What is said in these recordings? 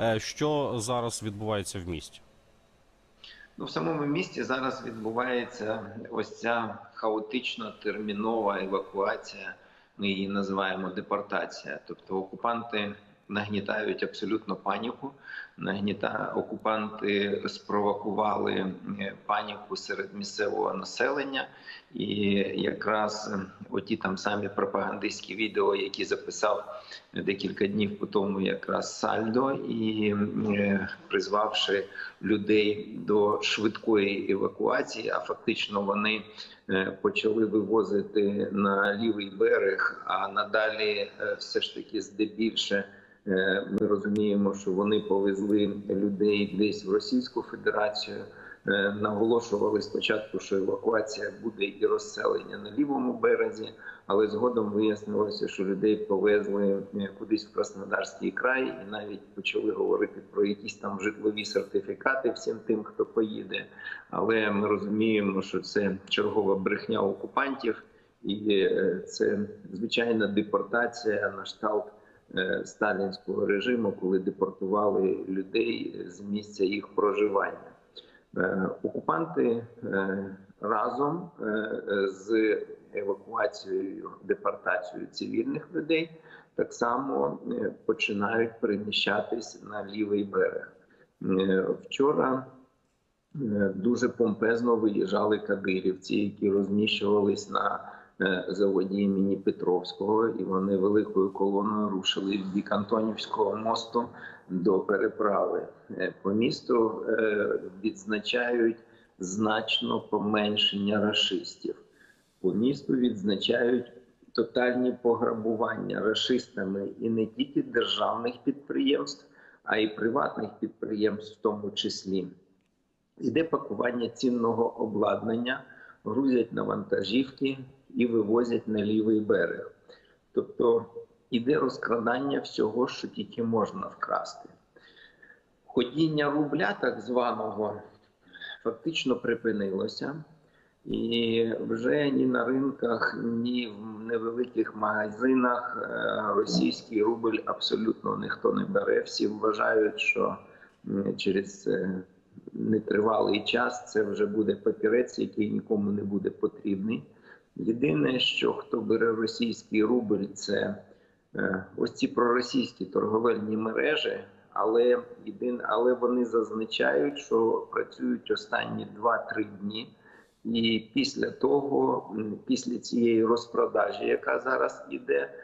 Е, Що зараз відбувається в місті? Ну, в самому місті зараз відбувається ось ця хаотично термінова евакуація. Ми її називаємо депортація. Тобто окупанти нагнітають абсолютно паніку. Нагніта окупанти спровокували паніку серед місцевого населення, і якраз оті там самі пропагандистські відео, які записав декілька днів по тому, якраз Сальдо, і е, призвавши людей до швидкої евакуації, а фактично вони е, почали вивозити на лівий берег. А надалі, е, все ж таки, здебільше. Е, Ми розуміємо, що вони повезли людей десь в Російську Федерацію. Е, Наголошували спочатку, що евакуація буде і розселення на лівому березі, але згодом вияснилося, що людей повезли е, кудись в Краснодарський край, і навіть почали говорити про якісь там житлові сертифікати всім тим, хто поїде. Але ми розуміємо, що це чергова брехня окупантів, і це звичайна депортація на шталт е, сталінського режиму, коли депортували людей з місця їх проживання. Е, Окупанти е, разом е, е, з евакуацією, депортацією цивільних людей так само е, починають переміщатись на лівий берег. Е, Вчора е, дуже помпезно виїжджали кадирівці, які розміщувались на е, заводі імені Петровського, і вони великою колоною рушили в бік Антонівського мосту до переправи. Е, По місту е, відзначають значно поменшення рашистів. По місту відзначають тотальні пограбування рашистами і не тільки державних підприємств, а й приватних підприємств, в тому числі. Іде пакування цінного обладнання, грузять на вантажівки і вивозять на лівий берег. Тобто іде розкрадання всього, що тільки можна вкрасти. Ходіння рубля, так званого, фактично припинилося. І вже ні на ринках, ні в невеликих магазинах е, російський рубль абсолютно ніхто не бере. Всі вважають, що через е, нетривалий час це вже буде папірець, який нікому не буде потрібний. Єдине, що хто бере російський рубль, це е, ось ці проросійські торговельні мережі, але єдин, але вони зазначають, що працюють останні 2-3 дні. І після того, після цієї розпродажі, яка зараз іде,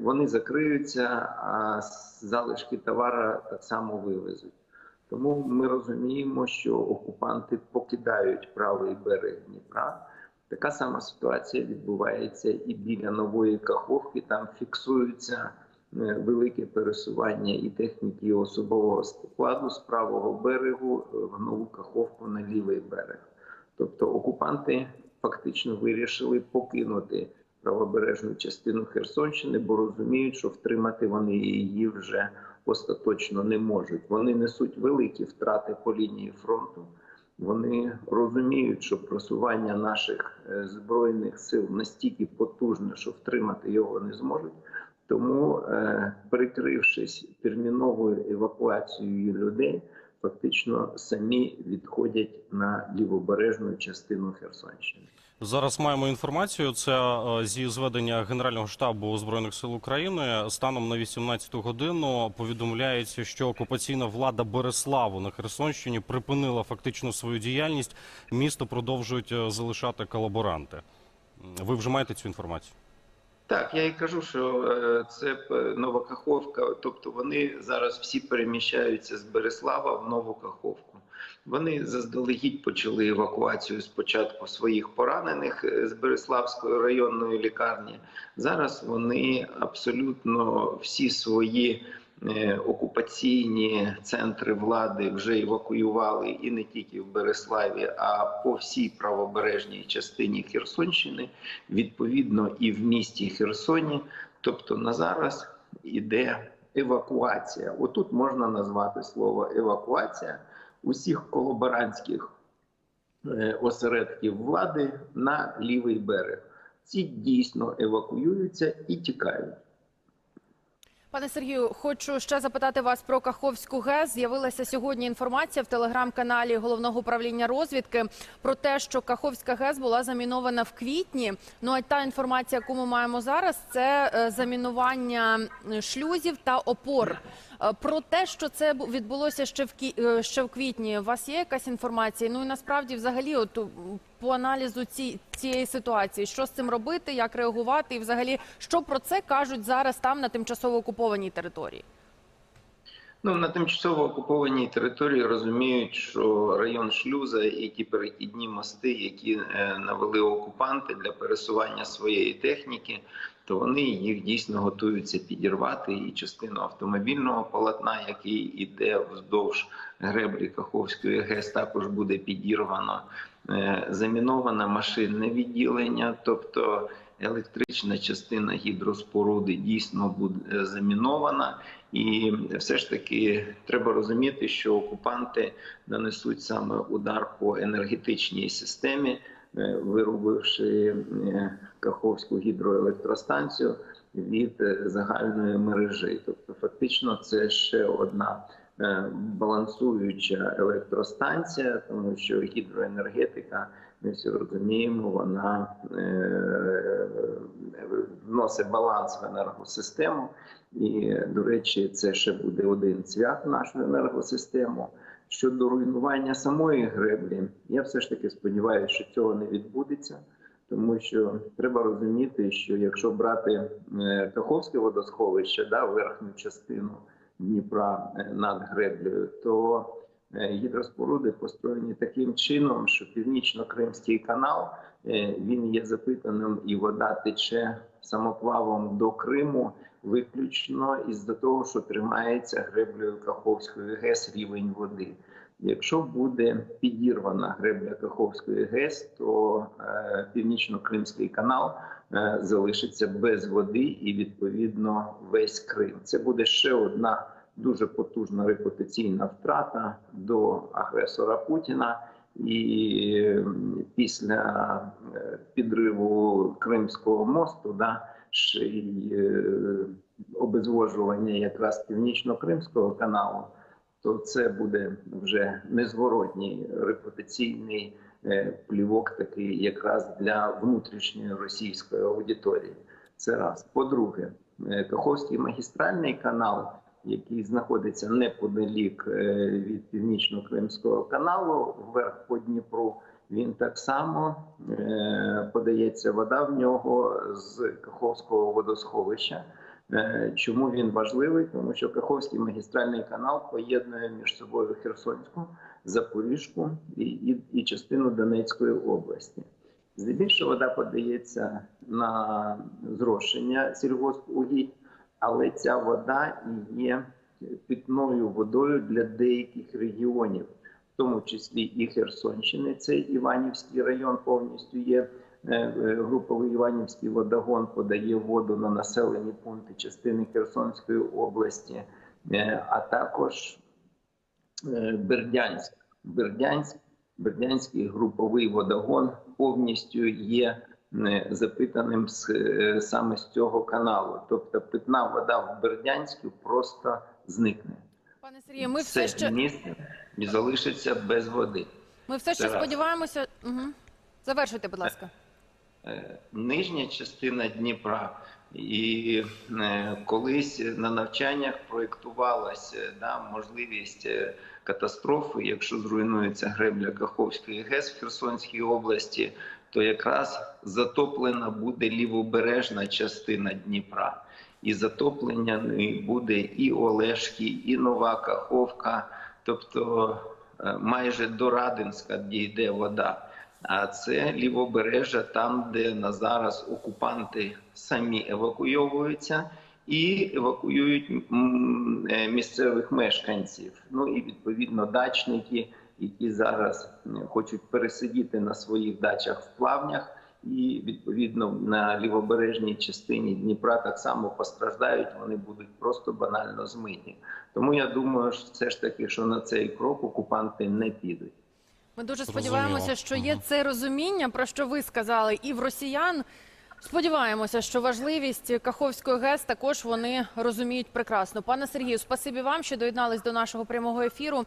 вони закриються, а залишки товара так само вивезуть. Тому ми розуміємо, що окупанти покидають правий берег Дніпра. Така сама ситуація відбувається і біля нової Каховки. Там фіксується е, велике пересування і техніки і особового складу з правого берегу е, в нову Каховку на лівий берег. Тобто окупанти фактично вирішили покинути правобережну частину Херсонщини, бо розуміють, що втримати вони її вже остаточно не можуть. Вони несуть великі втрати по лінії фронту. Вони розуміють, що просування наших е, збройних сил настільки потужне, що втримати його не зможуть. Тому, е, прикрившись терміновою евакуацією людей, фактично самі відходять на лівобережну частину Херсонщини. Зараз маємо інформацію. Це е, зі зведення Генерального штабу збройних сил України. Станом на 18 годину повідомляється, що окупаційна влада Береславу на Херсонщині припинила фактично свою діяльність. Місто продовжують е, залишати колаборанти. Ви вже маєте цю інформацію? Так, я і кажу, що е, це е, Нова Каховка, тобто вони зараз всі переміщаються з Береслава в Нову Каховку. Вони заздалегідь почали евакуацію спочатку своїх поранених е, з Береславської районної лікарні. Зараз вони абсолютно всі свої е, окупаційні центри влади вже евакуювали і не тільки в Береславі, а по всій правобережній частині Херсонщини, відповідно і в місті Херсоні. Тобто на зараз іде евакуація. Отут можна назвати слово евакуація усіх колаборантських е, осередків влади на лівий берег. Ці дійсно евакуюються і тікають. Пане Сергію, хочу ще запитати вас про Каховську ГЕС. З'явилася сьогодні інформація в телеграм-каналі головного управління розвідки про те, що Каховська ГЕС була замінована в квітні. Ну а та інформація, яку ми маємо зараз, це е, замінування шлюзів та опор. Е, Про те, що це відбулося ще в е, ще в квітні. У вас є якась інформація? Ну і насправді, взагалі, от по аналізу ці, цієї ситуації, що з цим робити, як реагувати, і взагалі, що про це кажуть зараз там на тимчасово окупованій території? Ну, на тимчасово окупованій території розуміють, що район шлюза і ті перехідні мости, які е, навели окупанти для пересування своєї техніки, то вони їх дійсно готуються підірвати. І частину автомобільного полотна, який іде вздовж греблі Каховської ГЕС, також буде підірвано. Е, Заміноване машинне відділення, тобто електрична частина гідроспоруди дійсно буде замінована. І все ж таки треба розуміти, що окупанти нанесуть саме удар по енергетичній системі, е, вирубивши е, Каховську гідроелектростанцію від е, загальної мережі. Тобто, фактично, це ще одна е, балансуюча електростанція, тому що гідроенергетика, ми всі розуміємо, вона е, вносить баланс в енергосистему. І, до речі, це ще буде один цвях в нашу енергосистему. Щодо руйнування самої греблі, я все ж таки сподіваюся, що цього не відбудеться, тому що треба розуміти, що якщо брати е, Каховське водосховище, да, верхню частину Дніпра е, над греблею, то гідроспоруди построєні таким чином, що північно-кримський канал е, він є запитаним, і вода тече самоплавом до Криму виключно із-за того, що тримається греблею Каховської ГЕС рівень води. Якщо буде підірвана гребля Каховської ГЕС, то е, північно-кримський канал е, залишиться без води і відповідно весь Крим. Це буде ще одна дуже потужна репутаційна втрата до агресора Путіна. І після е, підриву Кримського мосту, да, ще й е, обезвожування якраз північно-кримського каналу, то це буде вже незворотній репутаційний е, плівок, такий якраз для внутрішньої російської аудиторії. Це раз. По-друге, Каховський магістральний канал, який знаходиться неподалік е, від північно-кримського каналу, вверх по Дніпру. Він так само е, подається вода в нього з Каховського водосховища. Е, Чому він важливий? Тому що Каховський магістральний канал поєднує між собою Херсонську, Запоріжку і, і, і частину Донецької області. Здебільшого вода подається на зрошення сільгоспугідь, але ця вода є питною водою для деяких регіонів, в тому числі і Херсонщини. Це Іванівський район повністю є. Е, е, Груповий Іванівський водогон подає воду на населені пункти частини Херсонської області, Е, а також Бердянськ. Бердянськ, Бердянський груповий водогон повністю є запитаним з, е, саме з цього каналу. Тобто питна вода в Бердянську просто зникне. Пане Сергію, ми Все все ще місто і залишиться без води. ми все ще раз. сподіваємося. Угу. Завершуйте, будь ласка. Е, нижня частина Дніпра. І е, колись на навчаннях проєктувалася да, можливість е, катастрофи, якщо зруйнується гребля Каховської ГЕС в Херсонській області, то якраз затоплена буде лівобережна частина Дніпра. І затоплення буде і Олешки, і Нова Каховка, тобто е, майже до Радинська дійде вода. А це лівобережжя, там, де на зараз окупанти самі евакуйовуються і евакуюють е, місцевих мешканців. Ну і відповідно дачники, які зараз хочуть пересидіти на своїх дачах в плавнях, і відповідно на лівобережній частині Дніпра так само постраждають. Вони будуть просто банально змиті. Тому я думаю, що все ж таки, що на цей крок окупанти не підуть. Ми дуже сподіваємося, що є це розуміння, про що ви сказали, і в росіян. Сподіваємося, що важливість Каховської ГЕС також вони розуміють прекрасно. Пане Сергію, спасибі вам, що доєднались до нашого прямого ефіру.